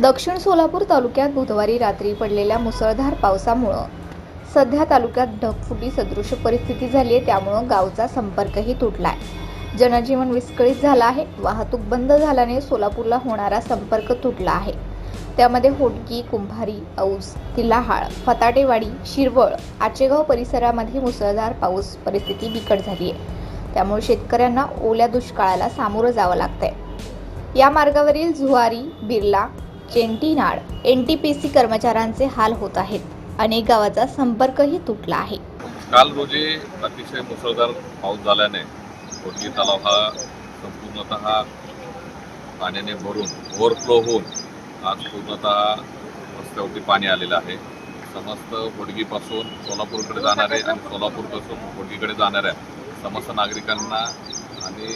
दक्षिण सोलापूर तालुक्यात बुधवारी रात्री पडलेल्या मुसळधार पावसामुळं सध्या तालुक्यात ढगफुटी सदृश परिस्थिती झाली आहे त्यामुळं गावचा संपर्कही तुटला आहे जनजीवन विस्कळीत झालं आहे वाहतूक बंद झाल्याने सोलापूरला होणारा संपर्क तुटला आहे. त्यामध्ये होटगी कुंभारी औस तिल्लाहाळ फताटेवाडी शिरवळ आचेगाव परिसरामध्ये मुसळधार पाऊस परिस्थिती बिकट झाली आहे. त्यामुळे शेतकऱ्यांना ओल्या दुष्काळाला सामोरं जावं लागतंय. या मार्गावरील Zuari Birla Chettinad N T P C कर्मचाऱ्यांचे हाल होत आहेत. अनेक गावाचा संपर्कही तुटला आहे. काल रोजी अतिशय मुसळधार पाऊस झाल्याने कोटगी तलाव हा संपूर्णतः पाण्याने भरून ओव्हरफ्लो होऊन आज पूर्णतः रस्त्यावरती पाणी आलेलं आहे. समस्त होडगीपासून सोलापूरकडे जाणारे आणि सोलापूरपासून होडगीकडे जाणाऱ्या समस्त नागरिकांना आणि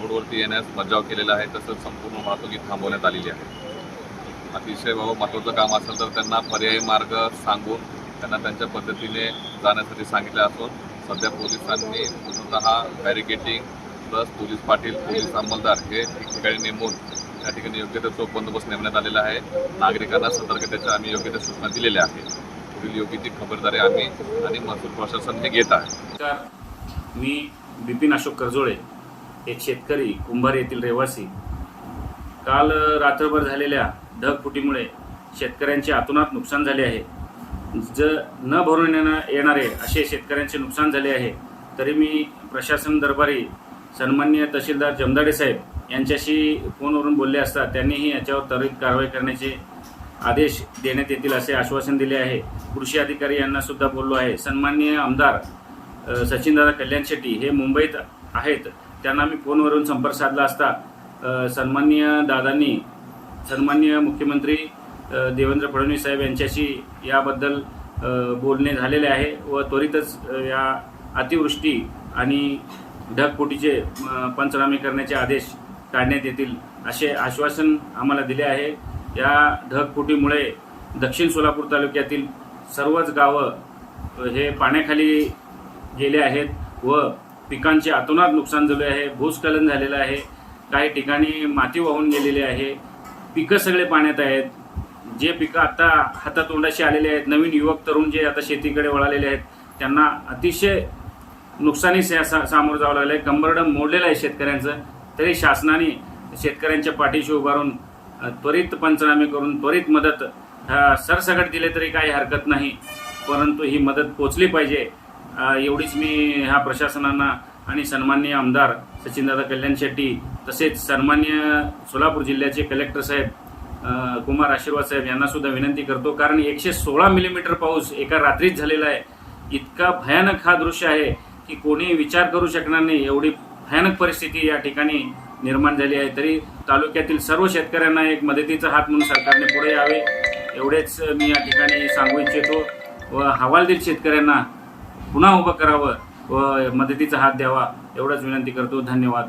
रोडवरती येण्यास बजाव केलेला आहे. तसंच संपूर्ण वाहतुकी थांबवण्यात आलेली आहे. अतिशय बाबा महत्त्वाचं काम असेल तर त्यांना पर्यायी मार्ग सांगून त्यांना त्यांच्या पद्धतीने जाण्यासाठी सांगितले असून सध्या पोलिसांनी पूर्णतः barricading plus police Patil police अंमलदार हे ठिकठिकाणी नेमून त्या ठिकाणी योग्य ते चोख बंदोबस्त नेमण्यात आलेला आहे. नागरिकांना सतर्कतेच्या आम्ही योग्य त्या सूचना दिलेल्या आहेत. पुढील योग्य ती खबरदारी आम्ही आणि महसूल प्रशासन हे घेत आहे. मी बिपिन अशोक करजोळे एक शेतकरी कुंभार येथील रहिवासी. काल रात्रभर झालेल्या ढगफुटीमुळे शेतकऱ्यांचे अतोनात नुकसान झाले आहे. ज न भरून येणारे असे शेतकऱ्यांचे नुकसान झाले आहे तरी मी प्रशासन दरबारी सन्मान्य तहसीलदार जमदाडे साहेब यांच्याशी फोनवरून बोलले असता त्यांनीही याच्यावर त्वरित कारवाई करण्याचे आदेश देण्यात येतील असे आश्वासन दिले आहे. कृषी अधिकारी यांना सुद्धा बोललो आहे. सन्माननीय आमदार सचिनदादा कल्याण शेट्टी हे मुंबईत आहेत. त्यांना मी फोनवरून संपर्क साधला असता सन्माननीय दादांनी सन्माननीय मुख्यमंत्री देवेंद्र फडणवीस साहेब यांच्याशी याबद्दल बोलणे झालेले आहे व त्वरितच या अतिवृष्टी आणि ढगफुटीचे पंचनामे करण्याचे आदेश काढण्यात येतील असे आश्वासन आम्हाला दिले आहे. या ढगफुटीमुळे दक्षिण सोलापूर तालुक्यातील सर्वच गावं हे पाण्याखाली गेले आहेत व पिकांचे अतोनात नुकसान झाले आहे भूस्खलन झालेलं आहे. काही ठिकाणी माती वाहून गेलेली आहे. पिकं सगळे पाण्यात आहेत. जे पिकं आता हातातोंडाशी आलेले आहेत नवीन युवक तरुण जे आता शेतीकडे वळालेले आहेत त्यांना अतिशय नुकसानी सा- सा- सामोरं जावं लागलं आहे कंबरडं मोडलेलं आहे शेतकऱ्यांचं. तरी शासनाने शेतकऱ्यांच्या पाठीशी उभारून त्वरित पंचनामे करून त्वरित मदत सरसकट दिले तरी काही हरकत नाही. परंतु ही मदत पोचली पाहिजे. एवढीच मी ह्या प्रशासनांना आणि सन्मान्य आमदार सचिनदादा कल्याण शेट्टी तसेच सन्मान्य सोलापूर जिल्ह्याचे कलेक्टर साहेब कुमार आशीर्वाद साहेब यांनासुद्धा विनंती करतो. कारण एकशे सोळा मिलीमीटर पाऊस एका रात्रीच झालेला आहे. इतका भयानक हा दृश्य आहे की कोणी विचार करू शकणार नाही. एवढी भयानक परिस्थिती या ठिकाणी निर्माण झाली आहे. तरी तालुक्यातील सर्व शेतकऱ्यांना एक मदतीचा हात म्हणून सरकारने पुढे यावे. एवढेच मी या ठिकाणी सांगू इच्छितो व हवालदिल शेतकऱ्यांना पुन्हा उभं करावं व मदतीचा हात द्यावा. एवढाच विनंती करतो. धन्यवाद.